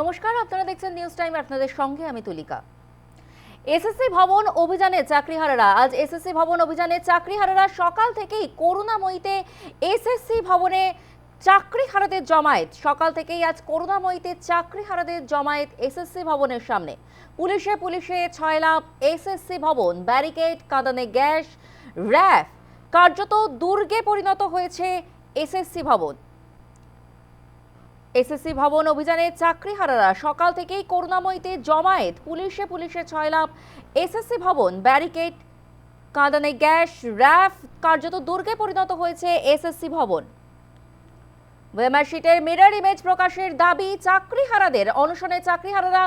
নমস্কার, আপনারা দেখছেন নিউজ টাইম আপনাদের সঙ্গে আমি তুলিকা। এসএসসি ভবন অভিযানে চাকরিহারারা, আজ এসএসসি ভবন অভিযানে চাকরিহারারা সকাল থেকেই করুণাময়ীতে এসএসসি ভবনে চাকরিহারাদের জমায়েত। সকাল থেকেই আজ করুণাময়ীতে চাকরিহারাদের জমায়েত এসএসসি ভবনের সামনে। পুলিশে পুলিশে ছয় লাভ এসএসসি ভবন, ব্যারিকেড, কাঁদানে গ্যাস, র্যাফ, কার্যত দুর্গে পরিণত হয়েছে এসএসসি ভবন। এসএসসি ভবন অভিযানে চাকরিহারারা সকাল থেকেই করুণাময়ীতে জমায়েত। পুলিশে পুলিশে ছয় লাভ। এসএসসি ভবন ব্যারিকেড, কাঁদানে গ্যাস, র্যাফ কার্যত দুর্গে পরিণত হয়েছে এসএসসি ভবন। ওয়েমার শিটের মিরর ইমেজ প্রকাশের দাবি, চাকরিহারাদের অনশনে চাকরিহারারা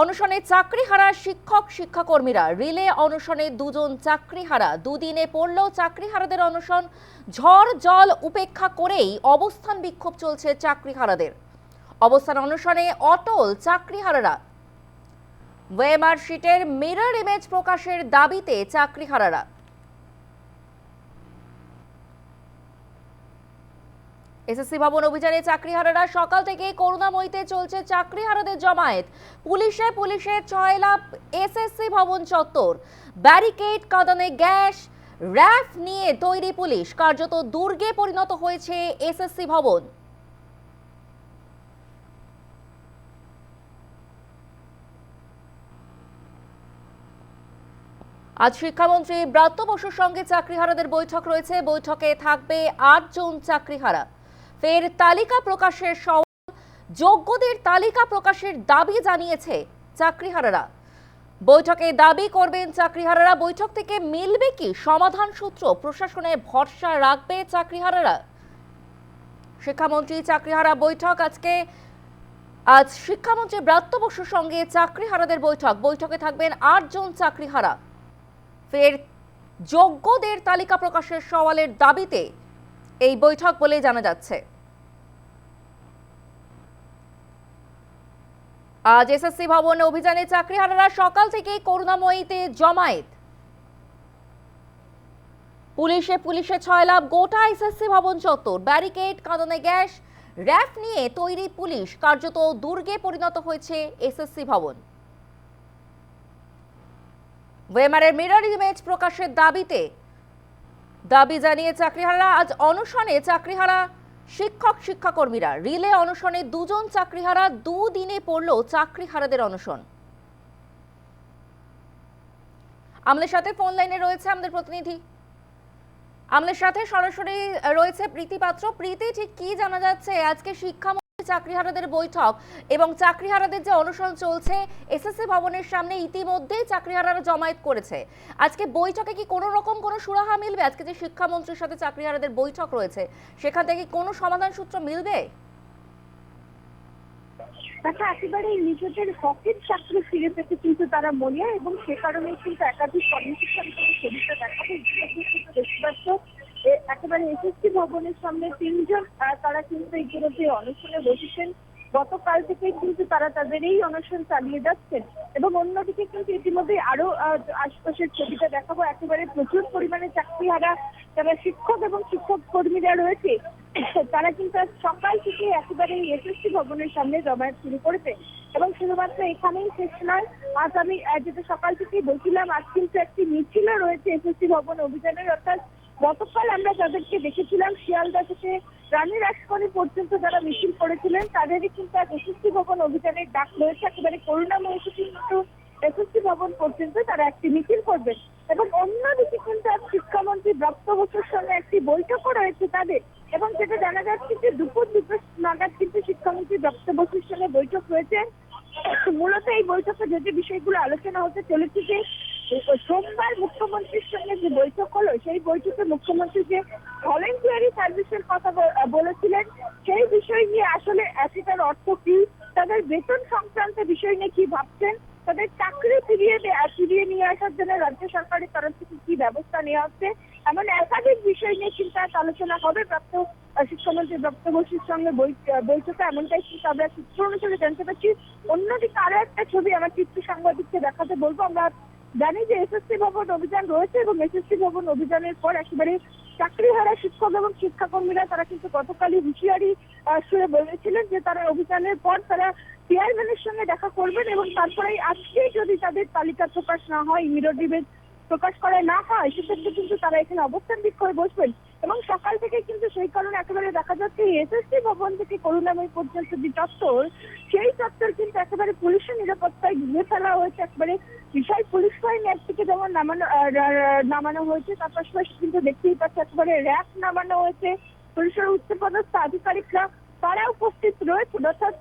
অনশনে চাকরিহারা শিক্ষক, শিক্ষাকর্মীরা। রিলে অনশনে দুজন চাকরি হারা দুদিনে পড়লেও চাকরি হারাদের অনশন। ঝড় জল উপেক্ষা করেই অবস্থান বিক্ষোভ চলছে চাকরি হারাদের অবস্থান অনশনে অটল চাকরি হারারা ওয়েমার শিটের মিরর ইমেজ প্রকাশের দাবিতে চাকরিহারারা। এসএসসি ভবন অভিযানে চাকরিহারারা সকাল থেকে করুণাময়ীতে চলছে চাকরিহারাদের জমায়েত। পুলিশে পুলিশে ছয় লাভ এসএসসি ভবন চত্বর, ব্যারিকেড, কাঁদানে গ্যাস, র্যাফ নিয়ে তৈরি পুলিশ। কার্যত দুর্গে পরিণত হয়েছে এসএসসি ভবন। আজ শিক্ষামন্ত্রী ব্রাত্য বসুর সঙ্গে চাকরিহারাদের বৈঠক রয়েছে। বৈঠকে থাকবে আটজন চাকরিহারা। ফের তালিকা প্রকাশের সওয়াল যোগ্যদের তালিকা প্রকাশের দাবি জানিয়েছে চাকরিহারারা। বৈঠকে দাবি করবেন চাকরিহারারা। বৈঠক থেকে মিলবে কি সমাধান সূত্র? প্রশাসনে ভরসা রাখবে চাকরিহারারা? শিক্ষামন্ত্রী চাকরিহারা বৈঠক আজকে। আজ শিক্ষামন্ত্রী ব্রাত্য বসুর সঙ্গে চাকরিহারাদের বৈঠক। বৈঠকে থাকবেন আটজন চাকরিহারা। ফের যোগ্যদের তালিকা প্রকাশের সওয়ালের দাবিতে এই বৈঠক বলে জানা যাচ্ছে। আজ এসএসসি ভবনে অভিযানে চাকরিহারারা সকাল থেকেই করুণাময়ীতে জমায়েত। পুলিশে পুলিশে ছয় লাভ, গোটা এসএসসি ভবন চত্বর, ব্যারিকেড, কাঁদনে গ্যাস, র্যাফ নিয়ে তৈরি পুলিশ, কার্যত দুর্গে পরিণত হয়েছে এসএসসি ভবন। ওয়েমারের মিরর ইমেজ প্রকাশের দাবিতে দাবি জানিয়ে চাকরিহারা, আজ অনশনে চাকরিহারা শিক্ষক, শিক্ষাকর্মীরা রিলে অনশনে দুজন চাকরিহারা দুদিনে পড়ল চাকরিহারাদের অনশন। আমাদের সাথে ফোন লাইনে রয়েছে আমাদের প্রতিনিধি। আমাদের সাথে সরাসরি রয়েছে প্রীতি পাত্র। প্রীতি, ঠিক কি জানা যাচ্ছে? আজকে শিক্ষামন্ত্রী চাকরিহারাদের বৈঠক এবং চাকরিহারাদের যে অনশন চলছে এসএসসি ভবনের সামনে ইতিমধ্যেই চাকরিহারারা জমায়েত করেছে। আজকে বৈঠকে কি কোনো রকম কোনো সুরাহা মিলবে? আজকে যে শিক্ষামন্ত্রীর সাথে চাকরিহারাদের বৈঠক রয়েছে, সেখান থেকে কোনো সমাধান সূত্র মিলবে? দেখা একেবারে নিজেদের হকের চাকরি ফিরে পেতে কিন্তু তারা মরিয়া এবং সে কারণে কিন্তু একাধিক কর্মসূচির ছবিটা দেখাবে। একেবারে এসএসসি ভবনের সামনে তিনজন তারা কিন্তু এই ইতিমধ্যে অনশনে বসেছেন। গতকাল থেকে কিন্তু তারা তাদের এই অনশন চালিয়ে যাচ্ছেন এবং অন্যদিকে কিন্তু ইতিমধ্যে আরও আশপাশের ছবিটা দেখাবো। একেবারে প্রচুর পরিমাণে চাকরিহারা যারা শিক্ষক এবং শিক্ষক কর্মীরা রয়েছে, তারা কিন্তু সকাল থেকে একেবারে এসএসসি ভবনের সামনে জমায়েত শুরু করেছে এবং শুধুমাত্র এখানেই শেষ নয়, আজ আমি যেটা সকাল থেকেই বলছিলাম, আজ কিন্তু একটি মিছিলও রয়েছে এসএসসি ভবন অভিযানের, অর্থাৎ গতকাল আমরা যাদেরকে দেখেছিলাম, শিয়ালদা থেকে রানী রাজকনি পর্যন্ত যারা মিছিল করেছিলেন, তাদেরই কিন্তু আজ এসএসসি ভবন অভিযানের ডাক রয়েছে। একেবারে করুণাময় কিন্তু এসএসসি ভবন পর্যন্ত তারা একটি মিছিল করবেন। এবং অন্যদিকে কিন্তু আজ শিক্ষামন্ত্রী ব্রাত্য বসুর সঙ্গে একটি বৈঠকও রয়েছে তাদের। এবং যেটা জানা যাচ্ছে যে দুপুর দুপুর নাগাদ কিন্তু শিক্ষামন্ত্রী ব্রাত্য বসুর সঙ্গে বৈঠক রয়েছে। মূলত এই বৈঠকে যে যে বিষয়গুলো আলোচনা হতে চলেছে যে সোমবার মুখ্যমন্ত্রীর সঙ্গে যে বৈঠক হলো সেই বৈঠকে মুখ্যমন্ত্রী যে ভলেন্টিয়ারি সার্ভিসের কথা বলেছিলেন সেই বিষয় নিয়ে আসলে আহ, অর্থ কি? তাদের বেতন সংক্রান্ত বিষয় নিয়ে কি ভাবছেন? তাদের চাকরি ফিরিয়ে ফিরিয়ে নিয়ে আসার জন্য রাজ্য সরকারের তরফ থেকে কি ব্যবস্থা নেওয়া হচ্ছে? এমন একাধিক বিষয় নিয়ে কিন্তু আলোচনা হবে। প্রাপ্ত শিক্ষামন্ত্রী ডক্টর বসুর সঙ্গে বৈঠকে এমনটাই কিন্তু আমরা সূত্র অনুসারে জানতে পারছি। অন্যদিকে আরও একটা ছবি আমার চিত্র সাংবাদিককে দেখাতে বলব। আমরা জানি যে এসএসসি ভবন অভিযান রয়েছে এবং এসএসসি ভবন অভিযানের পর একেবারে চাকরিহারা শিক্ষক এবং শিক্ষাকর্মীরা তারা কিন্তু গতকালই হুঁশিয়ারি সুরে বলেছিলেন যে তারা অভিযানের পর তারা চেয়ারম্যানের সঙ্গে দেখা করবেন এবং তারপরে আজকেই যদি তাদের তালিকা প্রকাশ না হয় মিরর ডিবেট প্রকাশ করা না হয়, সেক্ষেত্রে কিন্তু তারা এখানে অবস্থান বিক্ষোভে বসবেন। এবং সকাল থেকে কিন্তু সেই কারণে একেবারে দেখা যাচ্ছে এসএসসি ভবন থেকে করুণাময় পর্যন্ত যে চত্বর, সেই চত্বর কিন্তু একেবারে পুলিশের নিরাপত্তায় ঘিরে ফেলা হয়েছে, একেবারে বিশাল পুলিশ বাহিনী থেকে যেমন নামানো নামানো হয়েছে, তার পাশাপাশি কিন্তু দেখতেই পাচ্ছি একেবারে র্যাপ নামানো হয়েছে। পুলিশের উচ্চপদস্থ আধিকারিকরা তারা উপস্থিত রয়েছে অর্থাৎ